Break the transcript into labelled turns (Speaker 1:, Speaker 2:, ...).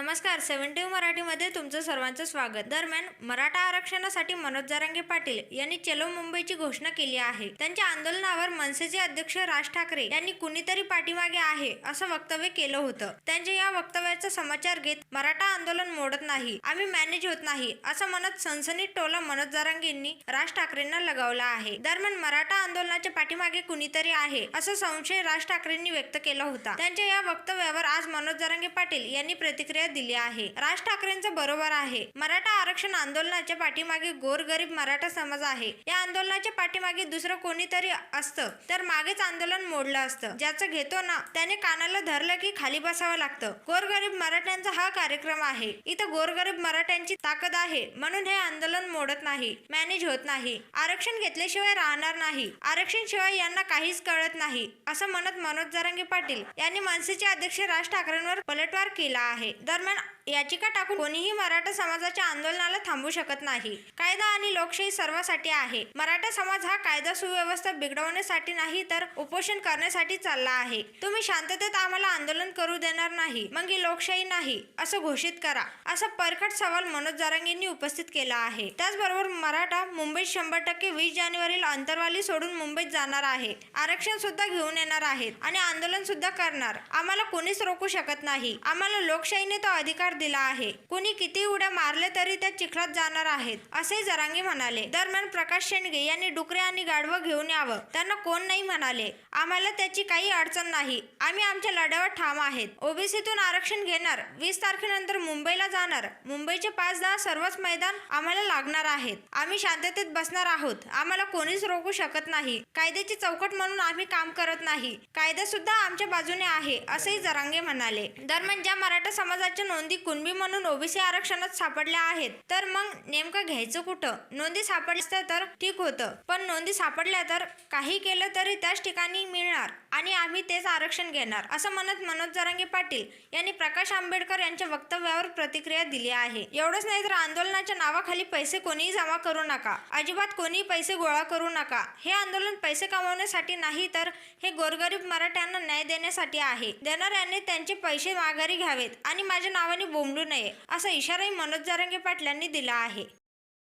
Speaker 1: नमस्कार सेव्हन्टी मराठीमध्ये तुमचं सर्वांचं स्वागत. दरम्यान मराठा आरक्षणासाठी मनोज जारांगे पाटील यांनी चलो मुंबईची घोषणा केली आहे. त्यांच्या आंदोलनावर मनसेचे अध्यक्ष राज ठाकरे यांनी कुणीतरी पाठीमागे आहे असं वक्तव्य केलं होतं. त्यांच्या या वक्तव्याचा समाचार घेत मराठा आंदोलन मोडत नाही आम्ही मॅनेज होत नाही असं म्हणत सनसनी टोला मनोज जरांगेंनी राज ठाकरेंना लगावला आहे. दरम्यान मराठा आंदोलनाच्या पाठीमागे कुणीतरी आहे असा संशय राज ठाकरेंनी व्यक्त केला होता. त्यांच्या या वक्तव्यावर आज मनोज जारांगे पाटील यांनी प्रतिक्रिया दिली आहे. राज ठाकरेंचं बरोबर आहे. मराठा आरक्षण आंदोलनाच्या पाठीमागे गोरगरीब मराठा समाज आहे. या आंदोलनाच्या पाठीमागे दुसरं कोणीतरी असतं? तर मागेच आंदोलन मोडलं असतं. ज्याचं घेतो ना त्याने कानाला धरलं की खाली बसावं लागतं. गोरगरीब मराठ्यांचा हा कार्यक्रम आहे. इथं गोरगरीब मराठ्यांची ताकद आहे. म्हणून हे आंदोलन मोडत नाही मॅनेज होत नाही. आरक्षण घेतल्याशिवाय राहणार नाही. आरक्षण शिवाय यांना काहीच कळत नाही असं म्हणत मनोज जरांगे पाटील यांनी मनसेचे अध्यक्ष राज ठाकरेंवर पलटवार केला आहे. दरम्यान याचिका टाकून कोणीही मराठा समाजाच्या आंदोलनाला थांबू शकत नाही. कायदा आणि लोकशाही सर्वासाठी आहे. मराठा समाज हा कायदा सुव्यवस्था बिघडवण्यासाठी नाही तर उपोषण करण्यासाठी चालला आहे. तुम्ही शांततेत आम्हाला आंदोलन करू देणार नाही मग ही लोकशाही नाही असं घोषित करा असा परखट सवाल मनोज जारंगींनी उपस्थित केला आहे. त्याचबरोबर मराठा मुंबईत शंभर टक्के वीस जानेवारीला अंतरवाली सोडून मुंबईत जाणार आहे. आरक्षण सुद्धा घेऊन येणार आहेत आणि आंदोलन सुद्धा करणार. आम्हाला कोणीच रोखू शकत नाही. आम्हाला लोकशाहीने तो अधिकार दिला आहे. कुणी किती उड्या मारले तरी त्या चिखलात जाणार आहेत असे जरांगी म्हणाले. दरम्यान प्रकाश शेंडगे यांनी डुकरे आणि गाढवं घेऊन यावं. त्यांना कोण नाही म्हणाले. आम्हाला त्याची काही अडचण नाही. आम्ही आमच्या लढ्यावर ठाम आहेत. ओबीसीतून आरक्षण घेणार. वीस तारखेनंतर मुंबईला जाणार. मुंबईचे पाच दहा सर्वच मैदान आम्हाला लागणार आहेत. आम्ही शांततेत बसणार आहोत. आम्हाला कोणीच रोखू शकत नाही. कायद्याची चौकट म्हणून आम्ही काम करत नाही. कायदा सुद्धा आमच्या बाजूने आहे असेही जरांगे म्हणाले. दरम्यान ज्या मराठा समाजाच्या नोंदी कुणबी म्हणून ओबीसी आरक्षणात सापडल्या आहेत. तर मग नेमकं घ्यायचं कुठं? नोंदी सापडल्या तर ठीक होतं. पण नोंदी सापडल्या तर काही केलं तरी त्याच ठिकाणी मिळणार आणि आम्ही तेच आरक्षण घेणार असं म्हणत मनोज जरांगे पाटील यांनी प्रकाश आंबेडकर यांच्या वक्तव्यावर प्रतिक्रिया दिली आहे. एवढंच नाही तर आंदोलनाच्या नावाखाली पैसे कोणीही जमा करू नका. अजिबात कोणीही पैसे गोळा करू नका. हे आंदोलन पैसे कमवण्यासाठी नाही तर हे गोरगरीब मराठ्यांना न्याय देण्यासाठी आहे. देणाऱ्यांनी त्यांचे पैसे माघारी घ्यावेत आणि माझ्या नावाने बोंबलू नये असा इशाराही मनोज जारंगे पाटलांनी दिला आहे.